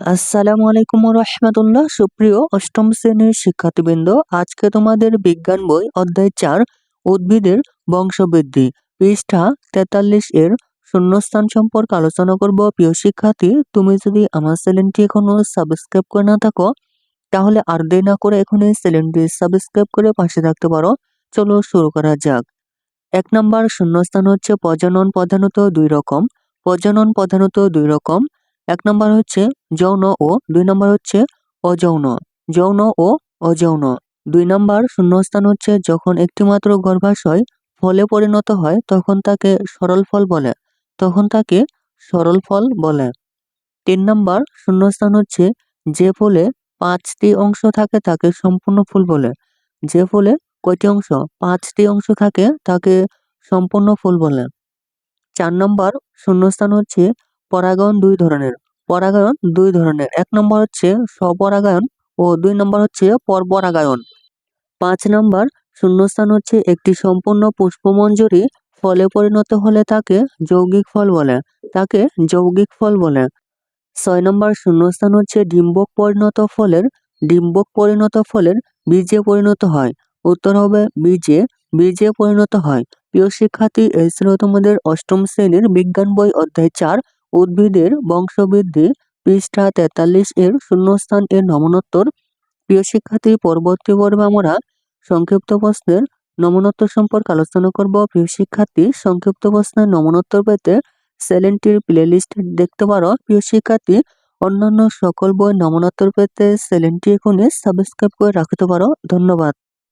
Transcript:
আসসালামু আলাইকুম রহমতুল্লাহ। সুপ্রিয় অষ্টম শ্রেণির শিক্ষার্থীবৃন্দ, আজকে তোমাদের বিজ্ঞান বই অধ্যায় চার, উদ্ভিদের বংশবৃদ্ধি পৃষ্ঠা তেতাল্লিশ এর শূন্যস্থান সম্পর্কে আলোচনা করব। প্রিয় শিক্ষার্থী, তুমি যদি আমার চ্যানেলটি এখনও সাবস্ক্রাইব করে না থাকো, তাহলে আর দেরি না করে এখন এই চ্যানেলটি সাবস্ক্রাইব করে পাশে থাকতে পারো। চলো শুরু করা যাক। এক নম্বর শূন্যস্থান হচ্ছে প্রজনন প্রধানত দুই রকম। প্রজনন প্রধানত দুই রকম। এক নম্বর হচ্ছে যৌন ও দুই নম্বর হচ্ছে অযৌন। যৌন ও অযৌন। দুই নম্বর শূন্যস্থান হচ্ছে যখন একটিমাত্র গর্ভাশয় ফলে পরিণত হয়, তখন তাকে সরল ফল বলে। তখন তাকে সরল ফল বলে। তিন নম্বর শূন্যস্থান হচ্ছে যে ফলে পাঁচটি অংশ থাকে, তাকে সম্পূর্ণ ফুল বলে। যে ফলে কয়টি অংশ? পাঁচটি অংশ থাকে, তাকে সম্পূর্ণ ফুল বলে। চার নম্বর শূন্যস্থান হচ্ছে পরাগায়ন দুই ধরনের। পরাগায়ন দুই ধরনের। এক নম্বর হচ্ছে স্বপরাগায়ন ও দুই নম্বর হচ্ছে পরপরাগায়ন। পাঁচ নম্বর, শূন্যস্থান হচ্ছে একটি সম্পূর্ণ পুষ্পমঞ্জরি, ফলে পরিণত হলে তাকে যৌগিক ফল বলে, তাকে যৌগিক ফল বলে। ছয় নম্বর, শূন্যস্থান হচ্ছে ডিম্বক পরিণত ফলের, ডিম্বক পরিণত ফলের বীজে পরিণত হয়। উত্তর হবে বীজে বীজে পরিণত হয়। প্রিয় শিক্ষার্থী, এই ছিল তোমাদের অষ্টম শ্রেণির বিজ্ঞান বই অধ্যায় চার উদ্ভিদের বংশবৃদ্ধি পৃষ্ঠা তেতাল্লিশ এর শূন্যস্থান এর নমনোত্তর। প্রিয় শিক্ষার্থী, পরবর্তী পর্বে আমরা সংক্ষিপ্ত প্রশ্নের নমনোত্তর সম্পর্কে আলোচনা করব। প্রিয় শিক্ষার্থী, সংক্ষিপ্ত প্রশ্নের নমনোত্তর পেতে চ্যানেলটির প্লেলিস্ট দেখতে পারো। প্রিয় শিক্ষার্থী, অন্যান্য সকল বই নমনোত্তর পেতে চ্যানেলটি এখনই সাবস্ক্রাইব করে রাখতে পারো। ধন্যবাদ।